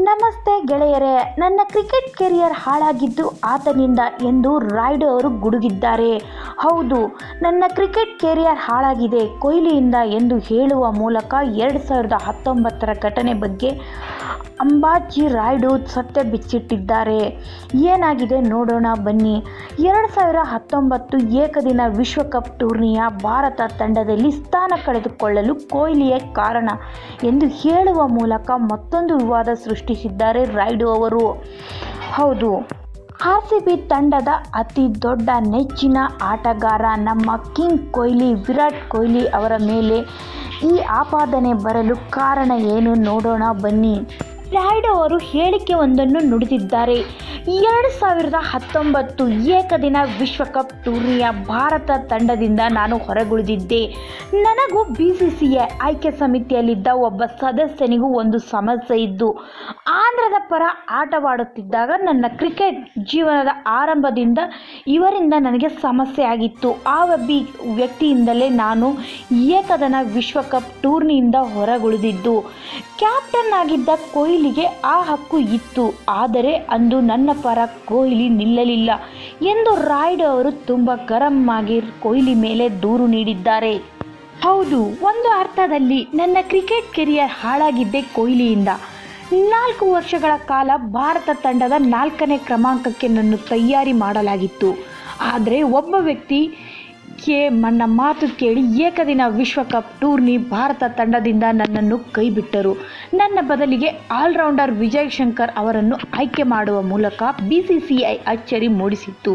ನಮಸ್ತೆ ಗೆಳೆಯರೇ, ನನ್ನ ಕ್ರಿಕೆಟ್ ಕೆರಿಯರ್ ಹಾಳಾಗಿದ್ದು ಆತನಿಂದ ಎಂದು ರಾಯ್ಡು ಅವರು ಗುಡುಗಿದ್ದಾರೆ. ಹೌದು, ನನ್ನ ಕ್ರಿಕೆಟ್ ಕೆರಿಯರ್ ಹಾಳಾಗಿದೆ. ಕೊಹ್ಲಿಯಿಂದ ಎಂದು ಹೇಳುವ ಮೂಲಕ ಎರಡು ಸಾವಿರದ ಹತ್ತೊಂಬತ್ತರ ಘಟನೆ ಬಗ್ಗೆ ಅಂಬಾಜಿ ರಾಯ್ಡು ಸತ್ಯ ಬಿಚ್ಚಿಟ್ಟಿದ್ದಾರೆ. ಏನಾಗಿದೆ ನೋಡೋಣ ಬನ್ನಿ. ಎರಡು ಸಾವಿರ ಹತ್ತೊಂಬತ್ತು ಏಕದಿನ ವಿಶ್ವಕಪ್ ಟೂರ್ನಿಯ ಭಾರತ ತಂಡದಲ್ಲಿ ಸ್ಥಾನ ಕಳೆದುಕೊಳ್ಳಲು ಕೊಹ್ಲಿಯೇ ಕಾರಣ ಎಂದು ಹೇಳುವ ಮೂಲಕ ಮತ್ತೊಂದು ವಿವಾದ ಸೃಷ್ಟಿಸಿದ್ದಾರೆ ರಾಯ್ಡು ಅವರು. ಹೌದು. ಆರ್ ಸಿ ಬಿ ತಂಡದ ಅತಿ ದೊಡ್ಡ ನೆಚ್ಚಿನ ಆಟಗಾರ ನಮ್ಮ ಕಿಂಗ್ ಕೊಹ್ಲಿ, ವಿರಾಟ್ ಕೊಹ್ಲಿ ಅವರ ಮೇಲೆ ಈ ಆಪಾದನೆ ಬರಲು ಕಾರಣ ಏನು ನೋಡೋಣ ಬನ್ನಿ. ರಾಯ್ಡು ಅವರು ಹೇಳಿಕೆ ಒಂದನ್ನು ನುಡಿದಿದ್ದಾರೆ. ಎರಡು ಸಾವಿರದ ಹತ್ತೊಂಬತ್ತು ಏಕದಿನ ವಿಶ್ವಕಪ್ ಟೂರ್ನಿಯ ಭಾರತ ತಂಡದಿಂದ ನಾನು ಹೊರಗುಳಿದಿದ್ದೆ. ನನಗೂ ಬಿ ಸಿ ಸಿ ಎ ಆಯ್ಕೆ ಸಮಿತಿಯಲ್ಲಿದ್ದ ಒಬ್ಬ ಸದಸ್ಯನಿಗೂ ಒಂದು ಸಮಸ್ಯೆ ಇದ್ದು, ಆಂಧ್ರದ ಪರ ಆಟವಾಡುತ್ತಿದ್ದಾಗ ನನ್ನ ಕ್ರಿಕೆಟ್ ಜೀವನದ ಆರಂಭದಿಂದ ಇವರಿಂದ ನನಗೆ ಸಮಸ್ಯೆ ಆಗಿತ್ತು. ಆ ಒಬ್ಬ ವ್ಯಕ್ತಿಯಿಂದಲೇ ನಾನು ಏಕದಿನ ವಿಶ್ವಕಪ್ ಟೂರ್ನಿಯಿಂದ ಹೊರಗುಳಿದಿದ್ದು. ಕ್ಯಾಪ್ಟನ್ ಆಗಿದ್ದ ಕೊಹ್ಲಿಗೆ ಆ ಹಕ್ಕು ಇತ್ತು. ಆದರೆ ಅಂದು ನನ್ನ ಪರ ಕೊಹ್ಲಿ ನಿಲ್ಲಲಿಲ್ಲ ಎಂದು ರಾಯ್ಡು ಅವರು ತುಂಬ ಗರಂ ಆಗಿ ಕೊಹ್ಲಿ ಮೇಲೆ ದೂರು ನೀಡಿದ್ದಾರೆ. ಹೌದು, ಒಂದು ಅರ್ಥದಲ್ಲಿ ನನ್ನ ಕ್ರಿಕೆಟ್ ಕೆರಿಯರ್ ಹಾಳಾಗಿದ್ದೆ ಕೊಹ್ಲಿಯಿಂದ ನಾಲ್ಕು ವರ್ಷಗಳ ಕಾಲ ಭಾರತ ತಂಡದ ನಾಲ್ಕನೇ ಕ್ರಮಾಂಕಕ್ಕೆ ನನ್ನ ತಯಾರಿ ಮಾಡಲಾಗಿತ್ತು. ಆದರೆ ಒಬ್ಬ ವ್ಯಕ್ತಿ ಕೆ ನನ್ನ ಮಾತು ಕೇಳಿ ಏಕದಿನ ವಿಶ್ವಕಪ್ ಟೂರ್ನಿ ಭಾರತ ತಂಡದಿಂದ ನನ್ನನ್ನು ಕೈಬಿಟ್ಟರು. ನನ್ನ ಬದಲಿಗೆ ಆಲ್ರೌಂಡರ್ ವಿಜಯ್ ಶಂಕರ್ ಅವರನ್ನು ಆಯ್ಕೆ ಮಾಡುವ ಮೂಲಕ ಬಿ ಸಿ ಸಿ ಐ ಅಚ್ಚರಿ ಮೂಡಿಸಿತ್ತು.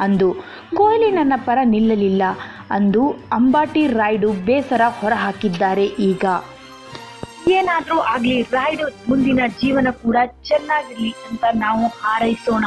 ಅಂದು ಕೊಹ್ಲಿ ನನ್ನ ಪರ ನಿಲ್ಲಲಿಲ್ಲ. ಅಂದು ಅಂಬಾಟಿ ರಾಯ್ಡು ಬೇಸರ ಹೊರಹಾಕಿದ್ದಾರೆ ಈಗ. ಏನಾದರೂ ಆಗಲಿ, ರಾಯ್ಡು ಮುಂದಿನ ಜೀವನ ಕೂಡ ಚೆನ್ನಾಗಿರಲಿ ಅಂತ ನಾವು ಹಾರೈಸೋಣ.